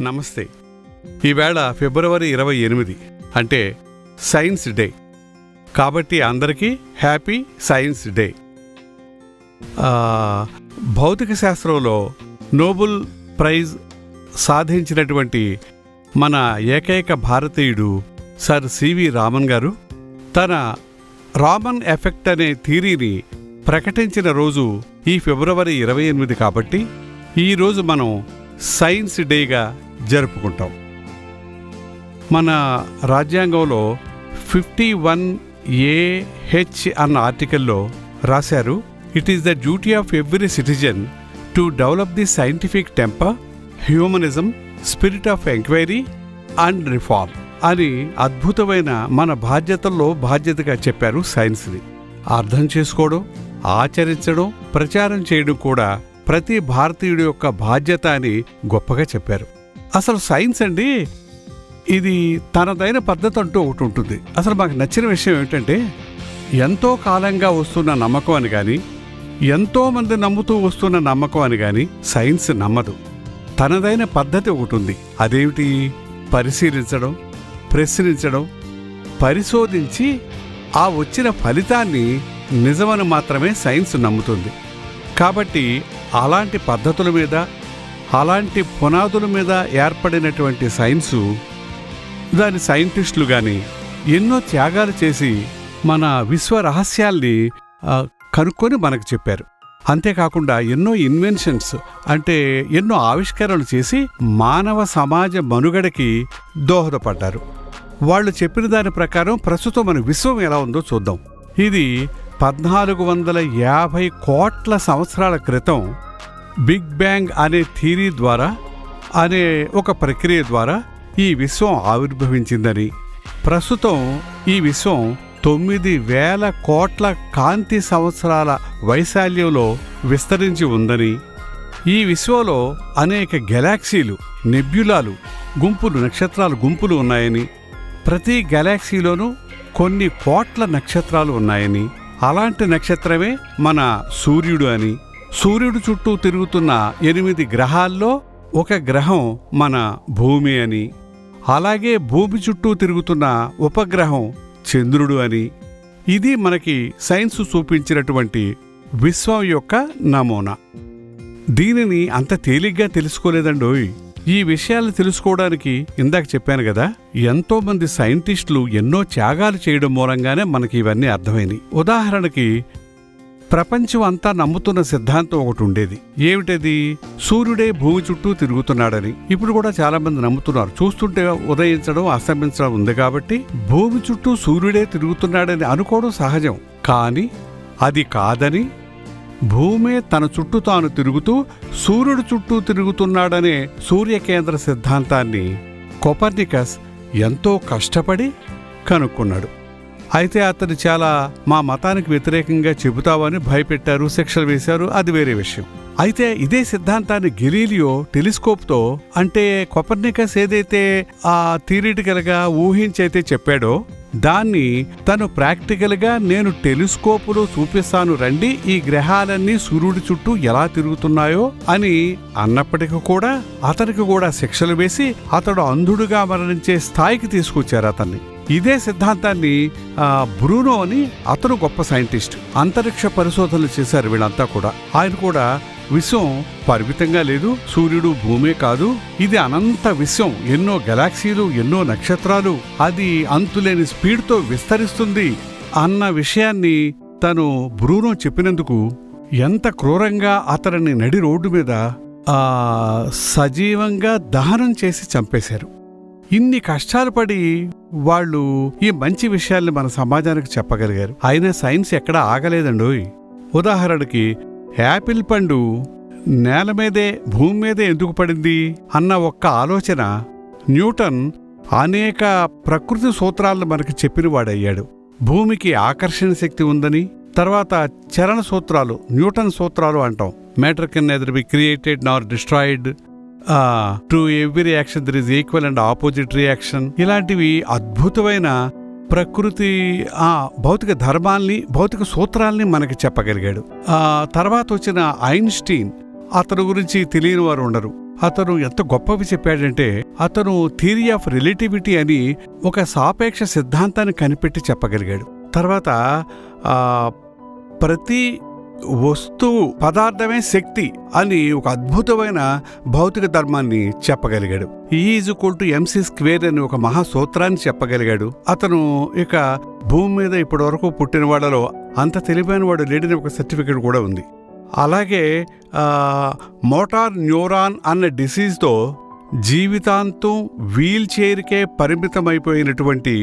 నమస్తే. ఈవేళ ఫిబ్రవరి ఇరవై ఎనిమిది అంటే సైన్స్ డే. కాబట్టి అందరికీ హ్యాపీ సైన్స్ డే. భౌతిక శాస్త్రంలో నోబుల్ ప్రైజ్ సాధించినటువంటి మన ఏకైక భారతీయుడు సర్ సివి రామన్ గారు తన రామన్ ఎఫెక్ట్ అనే థీరీని ప్రకటించిన రోజు ఈ ఫిబ్రవరి ఇరవై ఎనిమిది కాబట్టి ఈరోజు మనం సైన్స్ డేగా జరుపుకుంటాం. మన రాజ్యాంగంలో ఫిఫ్టీ వన్ ఏహెచ్ అన్న ఆర్టికల్లో రాశారు it is the duty of every citizen to develop the scientific temper humanism spirit of inquiry and reform అని అద్భుతమైన మన బాధ్యతల్లో బాధ్యతగా చెప్పారు సైన్స్ని. అర్థం చేసుకోవడం ఆచరించడం ప్రచారం చేయడం కూడా ప్రతి భారతీయుడి యొక్క బాధ్యత అని గొప్పగా చెప్పారు. అసలు సైన్స్ అండి ఇది తనదైన పద్ధతి అంటూ ఒకటి ఉంటుంది. అసలు మాకు నచ్చిన విషయం ఏమిటంటే ఎంతో కాలంగా వస్తున్న నమ్మకం అని కానీ ఎంతోమంది నమ్ముతూ వస్తున్న నమ్మకం అని కానీ సైన్స్ నమ్మదు. తనదైన పద్ధతి ఒకటి ఉంది. అదేమిటి? పరిశీలించడం ప్రశ్నించడం పరిశోధించి ఆ వచ్చిన ఫలితాన్ని నిజమని మాత్రమే సైన్స్ నమ్ముతుంది. కాబట్టి అలాంటి పద్ధతుల మీద అలాంటి పునాదుల మీద ఏర్పడినటువంటి సైన్సు దాని సైంటిస్టులు కానీ ఎన్నో త్యాగాలు చేసి మన విశ్వ రహస్యాల్ని కనుక్కొని మనకు చెప్పారు. అంతేకాకుండా ఎన్నో ఇన్వెన్షన్స్ అంటే ఎన్నో ఆవిష్కరణలు చేసి మానవ సమాజ మనుగడకి దోహదపడ్డారు. వాళ్ళు చెప్పిన దాని ప్రకారం ప్రస్తుతం మన విశ్వం ఎలా ఉందో చూద్దాం. ఇది పద్నాలుగు వందల యాభై కోట్ల సంవత్సరాల క్రితం బిగ్ బ్యాంగ్ అనే థీరీ ద్వారా అనే ఒక ప్రక్రియ ద్వారా ఈ విశ్వం ఆవిర్భవించిందని. ప్రస్తుతం ఈ విశ్వం తొమ్మిది వేల కోట్ల కాంతి సంవత్సరాల వైశాల్యంలో విస్తరించి ఉందని. ఈ విశ్వంలో అనేక గెలాక్సీలు నెబ్యులాలు గుంపులు నక్షత్రాలు గుంపులు ఉన్నాయని. ప్రతి గెలాక్సీలోనూ కొన్ని కోట్ల నక్షత్రాలు ఉన్నాయని. అలాంటి నక్షత్రమే మన సూర్యుడు అని. సూర్యుడు చుట్టూ తిరుగుతున్న ఎనిమిది గ్రహాల్లో ఒక గ్రహం మన భూమి అని. అలాగే భూమి చుట్టూ తిరుగుతున్న ఉపగ్రహం చంద్రుడు అని. ఇది మనకి సైన్స్ చూపించినటువంటి విశ్వం యొక్క నమూనా. దీనిని అంత తేలిగ్గా తెలుసుకోలేదండోయ్. ఈ విషయాలు తెలుసుకోవడానికి ఇందాక చెప్పాను కదా ఎంతో మంది సైంటిస్టులు ఎన్నో త్యాగాలు చేయడం మూలంగానే మనకి ఇవన్నీ అర్థమైనవి ఉదాహరణకి ప్రపంచం అంతా నమ్ముతున్న సిద్ధాంతం ఒకటి ఉండేది. ఏమిటది? సూర్యుడే భూమి చుట్టూ తిరుగుతున్నాడని. ఇప్పుడు కూడా చాలా మంది నమ్ముతున్నారు. చూస్తుంటే ఉదయించడం అస్తమించడం ఉంది కాబట్టి భూమి చుట్టూ సూర్యుడే తిరుగుతున్నాడని అనుకోవడం సహజం. కానీ అది కాదని భూమే తన చుట్టూ తాను తిరుగుతూ సూర్యుడు చుట్టూ తిరుగుతున్నాడనే సూర్యకేంద్ర సిద్ధాంతాన్ని కొపర్నికస్ ఎంతో కష్టపడి కనుక్కున్నాడు. అయితే అతను చాలా మా మతానికి వ్యతిరేకంగా చెబుతావని భయపెట్టారు శిక్షలు వేశారు అది వేరే విషయం. అయితే ఇదే సిద్ధాంతాన్ని గెలీలియో టెలిస్కోప్తో అంటే కొపర్నికస్ ఏదైతే ఆ థియరిటికల్గా ఊహించైతే చెప్పాడో దాన్ని తను ప్రాక్టికల్గా నేను టెలిస్కోపులో చూపిస్తాను రండి ఈ గ్రహాలన్నీ సూర్యుడి చుట్టూ ఎలా తిరుగుతున్నాయో అని అన్నప్పటికీ కూడా అతనికి కూడా శిక్షలు వేసి అతడు అంధుడుగా మరణించే స్థాయికి తీసుకొచ్చారు అతన్ని. ఇదే సిద్ధాంతాన్ని బ్రూనో అని అతను గొప్ప సైంటిస్ట్ అంతరిక్ష పరిశోధనలు చేశారు వీళ్ళంతా కూడా. ఆయన కూడా విశ్వం పరిమితంగా లేదు సూర్యుడు భూమే కాదు. ఇది అనంత విశ్వం. ఎన్నో గెలాక్సీలు ఎన్నో నక్షత్రాలు. అది అంతులేని స్పీడ్తో విస్తరిస్తుంది అన్న విషయాన్ని తను బ్రూనో చెప్పినందుకు ఎంత క్రూరంగా అతనిని నడి రోడ్డు మీద ఆ సజీవంగా దహనం చేసి చంపేశారు. ఇన్ని కష్టాలు పడి వాళ్ళు ఈ మంచి విషయాల్ని మన సమాజానికి చెప్పగలిగారు. అయినా సైన్స్ ఎక్కడా ఆగలేదండోయ్. ఉదాహరణకి యాపిల్ పండు నేల మీదే భూమి మీదే ఎందుకు పడింది అన్న ఒక్క ఆలోచన న్యూటన్ అనేక ప్రకృతి సూత్రాలను మనకి చెప్పినవాడయ్యాడు. భూమికి ఆకర్షణ శక్తి ఉందని తర్వాత చరణ సూత్రాలు న్యూటన్ సూత్రాలు అంటాం. Matter can either be created nor destroyed to every reaction there is equal and opposite reaction ఇలాంటివి అద్భుతమైన ప్రకృతి ఆ భౌతిక ధర్మాల్ని భౌతిక సూత్రాల్ని మనకి చెప్పగలిగాడు. ఆ తర్వాత వచ్చిన ఐన్స్టీన్ అతని గురించి తెలియని వారు ఉండరు. అతను ఎంత గొప్పవి చెప్పాడంటే అతను థియరీ ఆఫ్ రిలేటివిటీ అని ఒక సాపేక్ష సిద్ధాంతాన్ని కనిపెట్టి చెప్పగలిగాడు. తర్వాత ప్రతి వస్తువు పదార్థమే శక్తి అని ఒక అద్భుతమైన భౌతిక ధర్మాన్ని చెప్పగలిగాడు. Is equal to MC square అని ఒక మహాసూత్రాన్ని చెప్పగలిగాడు. అతను ఇక భూమి మీద ఇప్పటి వరకు పుట్టిన వాళ్ళలో అంత తెలివైన వాడు లేడని ఒక సర్టిఫికేట్ కూడా ఉంది. అలాగే మోటార్ న్యూరాన్ అన్న డిసీజ్తో జీవితాంతం వీల్ చైర్కే పరిమితమైపోయినటువంటి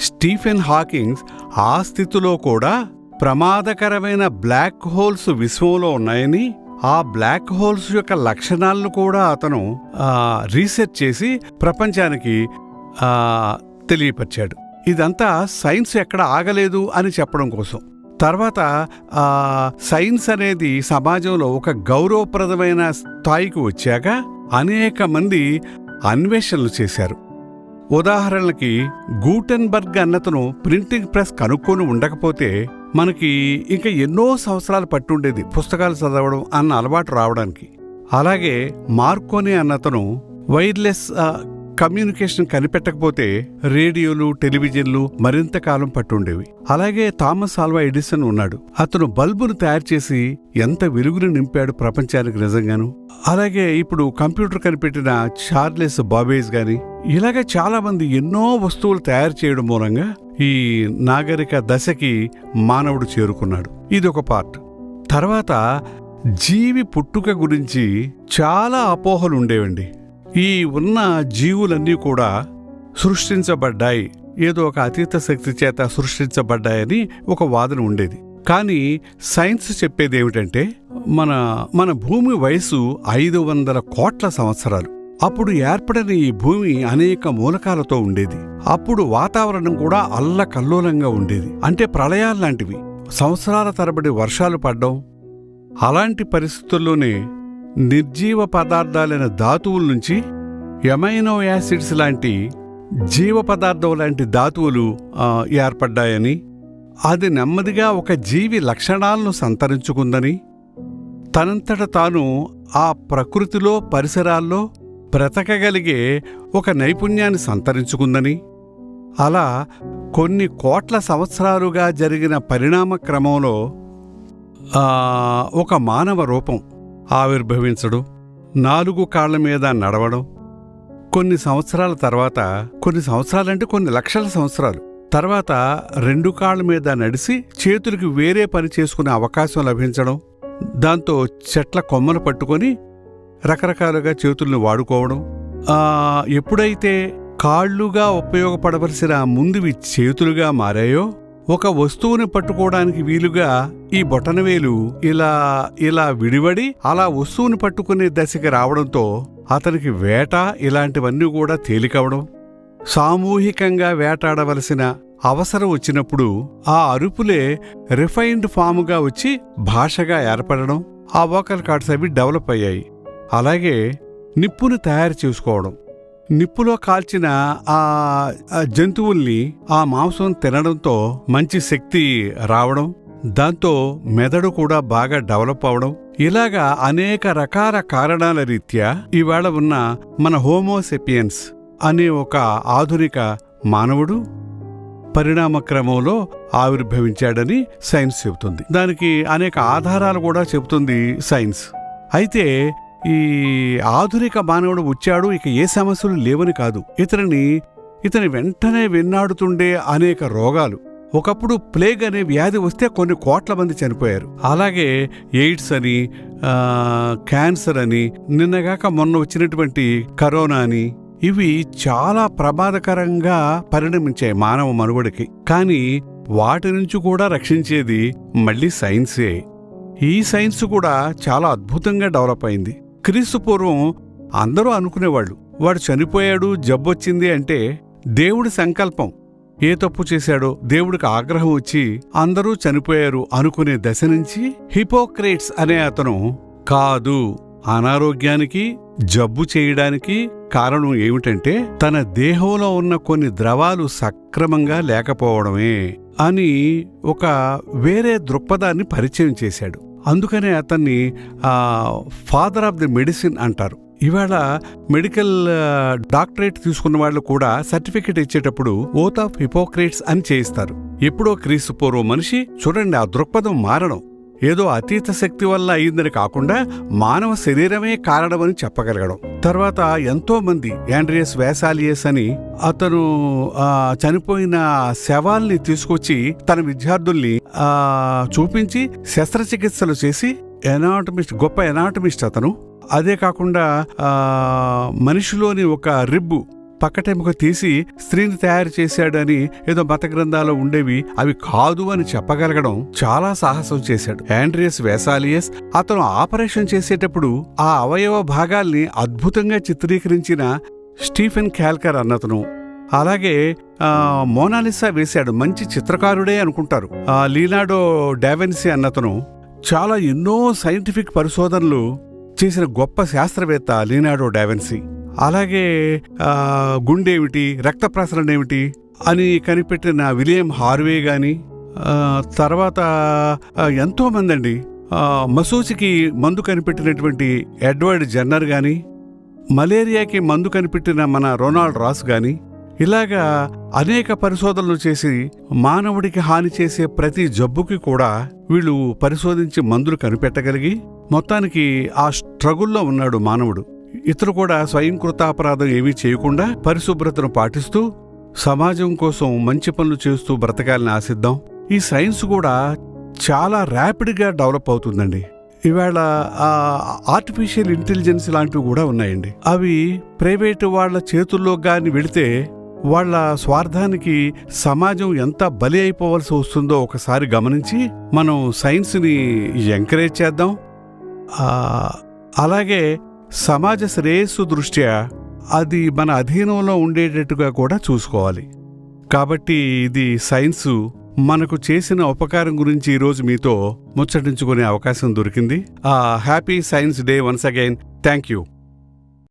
స్టీఫెన్ హాకింగ్స్ ఆ స్థితిలో కూడా ప్రమాదకరమైన బ్లాక్ హోల్స్ విశ్వంలో ఉన్నాయని ఆ బ్లాక్ హోల్స్ యొక్క లక్షణాలను కూడా అతను రీసెర్చ్ చేసి ప్రపంచానికి తెలియపరిచాడు. ఇదంతా సైన్స్ ఎక్కడ ఆగలేదు అని చెప్పడం కోసం. తర్వాత సైన్స్ అనేది సమాజంలో ఒక గౌరవప్రదమైన స్థాయికి వచ్చాక అనేక మంది అన్వేషణలు చేశారు. ఉదాహరణకి గూటెన్బర్గ్ అన్నతను ప్రింటింగ్ ప్రెస్ కనుక్కొని ఉండకపోతే మనకి ఇంకా ఎన్నో సంవత్సరాలు పట్టుండేది పుస్తకాలు చదవడం అన్న అలవాటు రావడానికి. అలాగే మార్కోని అన్నతను వైర్లెస్ కమ్యూనికేషన్ కనిపెట్టకపోతే రేడియోలు టెలివిజన్లు మరింత కాలం పట్టుండేవి. అలాగే థామస్ ఆల్వా ఎడిసన్ ఉన్నాడు. అతను బల్బును తయారు చేసి ఎంత వెలుగును నింపాడు ప్రపంచానికి నిజంగాను. అలాగే ఇప్పుడు కంప్యూటర్ కనిపెట్టిన చార్లెస్ బాబేజ్ గాని ఇలాగే చాలా మంది ఎన్నో వస్తువులు తయారు చేయడం మూలంగా ఈ నాగరిక దశకి మానవుడు చేరుకున్నాడు. ఇది ఒక పార్ట్. తర్వాత జీవి పుట్టుక గురించి చాలా అపోహలు ఉండేవండి ఈ ఉన్న జీవులన్నీ కూడా సృష్టించబడ్డాయి. ఏదో ఒక అతీత శక్తి చేత సృష్టించబడ్డాయని ఒక వాదన ఉండేది. కానీ సైన్స్ చెప్పేది ఏమిటంటే మన మన భూమి వయసు ఐదు వందల కోట్ల సంవత్సరాలు. అప్పుడు ఏర్పడిన ఈ భూమి అనేక మూలకాలతో ఉండేది. అప్పుడు వాతావరణం కూడా అల్లకల్లోలంగా ఉండేది. అంటే ప్రళయాల్లాంటివి సంవత్సరాల తరబడి వర్షాలు పడ్డం అలాంటి పరిస్థితుల్లోనే నిర్జీవ పదార్థాలైన ధాతువుల నుంచి ఎమైనో యాసిడ్స్ లాంటి జీవ పదార్థం లాంటి ధాతువులు ఏర్పడ్డాయని అది నెమ్మదిగా ఒక జీవి లక్షణాలను సంతరించుకుందని తనంతట తాను ఆ ప్రకృతిలో పరిసరాల్లో బ్రతకగలిగే ఒక నైపుణ్యాన్ని సంతరించుకుందని అలా కొన్ని కోట్ల సంవత్సరాలుగా జరిగిన పరిణామ క్రమంలో ఒక మానవ రూపం ఆవిర్భవించడం నాలుగు కాళ్ళ మీద నడవడం కొన్ని సంవత్సరాల తర్వాత కొన్ని సంవత్సరాలంటే కొన్ని లక్షల సంవత్సరాలు తర్వాత రెండు కాళ్ళ మీద నడిచి చేతులకి వేరే పని చేసుకునే అవకాశం లభించడం దాంతో చెట్ల కొమ్మలు పట్టుకొని రకరకాలుగా చేతుల్ని వాడుకోవడం ఎప్పుడైతే కాళ్ళుగా ఉపయోగపడవలసిన ముందువి చేతులుగా మారాయో ఒక వస్తువుని పట్టుకోవడానికి వీలుగా ఈ బొటనవేలు ఇలా ఇలా విడివడి అలా వస్తువుని పట్టుకునే దశకి రావడంతో అతనికి వేట ఇలాంటివన్నీ కూడా తేలికవడం సామూహికంగా వేటాడవలసిన అవసరం వచ్చినప్పుడు ఆ అరుపులే రిఫైన్డ్ ఫాముగా వచ్చి భాషగా ఏర్పడడం ఆ వోకల్ కార్డ్స్ అవి డెవలప్ అయ్యాయి. అలాగే నిప్పును తయారు చేసుకోవడం. నిప్పులో కాల్చిన ఆ జంతువుల్ని ఆ మాంసం తినడంతో మంచి శక్తి రావడం దాంతో మెదడు కూడా బాగా డెవలప్ అవడం. ఇలాగా అనేక రకాల కారణాల రీత్యా ఇవాళ ఉన్న మన హోమోసెపియన్స్ అనే ఒక ఆధునిక మానవుడు పరిణామక్రమంలో ఆవిర్భవించాడని సైన్స్ చెబుతుంది. దానికి అనేక ఆధారాలు కూడా చెబుతుంది సైన్స్. అయితే ఈ ఆధునిక మానవుడు వచ్చాడు ఇక ఏ సమస్యలు లేవని కాదు. ఇతనిని ఇతని వెంటనే వెన్నాడుతుండే అనేక రోగాలు. ఒకప్పుడు ప్లేగ్ అనే వ్యాధి వస్తే కొన్ని కోట్ల మంది చనిపోయారు. అలాగే ఎయిడ్స్ అని క్యాన్సర్ అని నిన్నగాక మొన్న వచ్చినటువంటి కరోనా అని ఇవి చాలా ప్రమాదకరంగా పరిణమించాయి మానవ మనుగడకి. కానీ వాటి నుంచి కూడా రక్షించేది మళ్ళీ సైన్సే. ఈ సైన్స్ కూడా చాలా అద్భుతంగా డెవలప్ అయింది. క్రీస్తు పూర్వం అందరూ అనుకునేవాళ్ళు వాడు చనిపోయాడు జబ్బొచ్చింది అంటే దేవుడి సంకల్పం. ఏ తప్పు చేశాడో దేవుడికి ఆగ్రహం వచ్చి అందరూ చనిపోయారు అనుకునే దశ నుంచి హిపోక్రేట్స్ అనే అతను కాదు. అనారోగ్యానికి జబ్బు చేయడానికి కారణం ఏమిటంటే తన దేహంలో ఉన్న కొన్ని ద్రవాలు సక్రమంగా లేకపోవడమే అని ఒక వేరే దృక్పథాన్ని పరిచయం చేశాడు. అందుకనే అతన్ని ఫాదర్ ఆఫ్ ది మెడిసిన్ అంటారు. ఇవాళ మెడికల్ డాక్టరేట్ తీసుకున్న వాళ్ళు కూడా సర్టిఫికెట్ ఇచ్చేటప్పుడు ఓత్ ఆఫ్ హిపోక్రేట్స్ అని చేయిస్తారు. ఎప్పుడో క్రీస్తు పూర్వ మనిషి చూడండి ఆ దృక్పథం మారడం. ఏదో అతీత శక్తి వల్ల అయిందని కాకుండా మానవ శరీరమే కారణమని చెప్పగలగడం. తర్వాత ఎంతో మంది యాండ్రియస్ వేసాలియస్ అని అతను చనిపోయిన శవాల్ని తీసుకొచ్చి తన విద్యార్థుల్ని చూపించి శస్త్రచికిత్సలు చేసి ఎనాటమిస్ట్ గొప్ప ఎనాటమిస్ట్ అతను. అదే కాకుండా మనిషిలోని ఒక రిబ్బు పక్కటెముక తీసి స్త్రీని తయారు చేశాడని ఏదో మత గ్రంథాలు ఉండేవి అవి కాదు అని చెప్పగలగడం చాలా సాహసం చేశాడు. యాండ్రియస్ వేసాలియస్ అతను ఆపరేషన్ చేసేటప్పుడు ఆ అవయవ భాగాల్ని అద్భుతంగా చిత్రీకరించిన స్టీఫెన్ క్యాల్కర్ అన్నతను. అలాగే మోనాలిసా వేశాడు. మంచి చిత్రకారుడే అనుకుంటారు. లీనాడో డావెన్సీ అన్నతను చాలా ఎన్నో సైంటిఫిక్ పరిశోధనలు చేసిన గొప్ప శాస్త్రవేత్త లీనాడో డావెన్సీ అలాగే ఆ, గుండేమిటి రక్త ప్రసరణ ఏమిటి అని కనిపెట్టిన విలియం హార్వే గాని తర్వాత ఆ, ఎంతో అండి మసూచికి మందు కనిపెట్టినటువంటి ఎడ్వర్డ్ జన్నర్ గాని మలేరియాకి మందు కనిపెట్టిన మన రొనాల్డ్ రాస్ గాని ఇలాగా అనేక పరిశోధనలు చేసి మానవుడికి హాని చేసే ప్రతి జబ్బుకి కూడా వీళ్ళు పరిశోధించి మందులు కనిపెట్టగలిగి మొత్తానికి ఆ స్ట్రగుల్లో ఉన్నాడు మానవుడు. ఇతరు కూడా స్వయం కృతాపరాధం ఏమీ చేయకుండా పరిశుభ్రతను పాటిస్తూ సమాజం కోసం మంచి పనులు చేస్తూ బ్రతకాలని ఆశిద్దాం. ఈ సైన్స్ కూడా చాలా ర్యాపిడ్గా డెవలప్ అవుతుందండి. ఇవాళ ఆర్టిఫిషియల్ ఇంటెలిజెన్స్ లాంటివి కూడా ఉన్నాయండి. అవి ప్రైవేటు వాళ్ళ చేతుల్లో కానీ వెళితే వాళ్ళ స్వార్థానికి సమాజం ఎంత బలి అయిపోవలసి వస్తుందో ఒకసారి గమనించి మనం సైన్స్ని ఎంకరేజ్ చేద్దాం. అలాగే సమాజ శ్రేయస్సు దృష్ట్యా అది మన అధీనంలో ఉండేటట్టుగా కూడా చూసుకోవాలి. కాబట్టి ఇది సైన్సు మనకు చేసిన ఉపకారం గురించి ఈరోజు మీతో ముచ్చటించుకునే అవకాశం దొరికింది. Happy science day once again. Thank you.